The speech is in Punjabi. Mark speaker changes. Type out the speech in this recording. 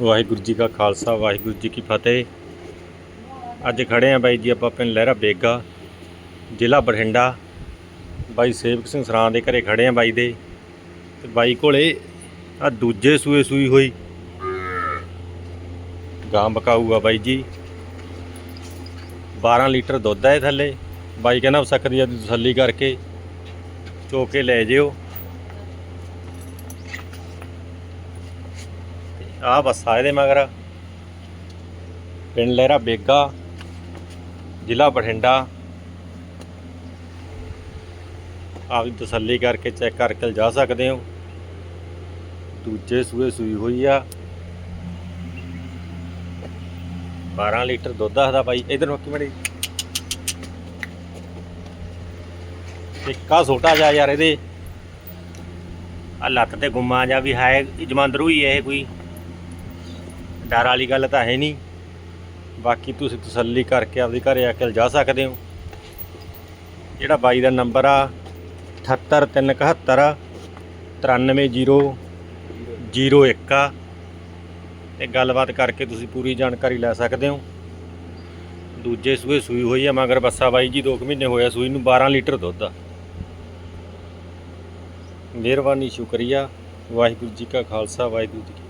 Speaker 1: ਵਾਹਿਗੁਰੂ ਜੀ ਕਾ ਖਾਲਸਾ, ਵਾਹਿਗੁਰੂ ਜੀ ਕੀ ਫਤਿਹ। ਅੱਜ ਖੜੇ ਆ ਬਾਈ ਜੀ, ਆਪਾਂ ਪਿੰਡ ਲਹਿਰਾ ਬੇਗਾ, ਜ਼ਿਲ੍ਹਾ ਬਠਿੰਡਾ। ਬਾਈ ਸੇਵਕ ਸਿੰਘ ਸਰਾਂ ਦੇ ਘਰੇ ਖੜੇ ਆ ਬਾਈ ਦੇ। ਤੇ ਬਾਈ ਕੋਲੇ ਆ ਦੂਜੇ ਸੂਏ ਸੂਈ ਹੋਈ। ਗਾਂ ਬਕਾਊਗਾ ਬਾਈ ਜੀ। 12 ਲੀਟਰ ਦੁੱਧ ਹੈ ਥੱਲੇ। ਬਾਈ ਕਹਿੰਦਾ ਸਕਦੀ ਆ ਤਸੱਲੀ ਕਰਕੇ ਚੋ ਕੇ ਲੈ ਜਿਓ। ਆ ਬੱਸਾਂ ਇਹਦੇ ਮਗਰ। ਪਿੰਡ ਲਹਿਰਾ ਬੇਗਾ, ਜ਼ਿਲ੍ਹਾ ਬਠਿੰਡਾ। ਆਪਦੀ ਤਸੱਲੀ ਕਰਕੇ ਚੈੱਕ ਕਰਕੇ ਜਾ ਸਕਦੇ ਹੋ। ਦੂਜੇ ਸੂਏ ਸੂਈ ਹੋਈ ਆ। 12 ਲੀਟਰ ਦੁੱਧ ਦੱਸਦਾ ਬਾਈ, ਇਧਰ ਕੀ ਮੜੀ। ਟਿੱਕਾ ਛੋਟਾ ਜਿਹਾ ਯਾਰ ਇਹਦੇ। ਆ ਲੱਤ ਤੇ ਗੁੰਮਾ ਜਾ ਵੀ ਹੈ ਜਮਾਂਦਰੂ ਹੀ ਇਹ ਕੋਈ। ਡਰ ਵਾਲੀ ਗੱਲ ਤਾਂ ਹੈ ਨਹੀਂ। ਬਾਕੀ ਤੁਸੀਂ ਤਸੱਲੀ ਕਰਕੇ ਆਪਦੇ ਘਰੇ ਆ ਕੇ ਜਾ ਸਕਦੇ ਹੋ। ਜਿਹੜਾ ਬਾਈ ਦਾ ਨੰਬਰ ਆ 78371 93001 ਆ। ਤੇ ਗੱਲਬਾਤ ਕਰਕੇ ਤੁਸੀਂ ਪੂਰੀ ਜਾਣਕਾਰੀ ਲੈ ਸਕਦੇ ਹੋ। ਦੂਜੇ ਸੂਏ ਸੂਈ ਹੋਈ ਆ, ਮਗਰ ਬੱਸਾ ਬਾਈ ਜੀ 2 ਮਹੀਨੇ ਹੋਇਆ ਸੂਈ ਨੂੰ 12 ਲੀਟਰ ਦੁੱਧ ਆ। ਮਿਹਰਬਾਨੀ, ਸ਼ੁਕਰੀਆ। ਵਾਹਿਗੁਰੂ ਜੀ ਕਾ ਖਾਲਸਾ, ਵਾਹਿਗੁਰੂ ਜੀ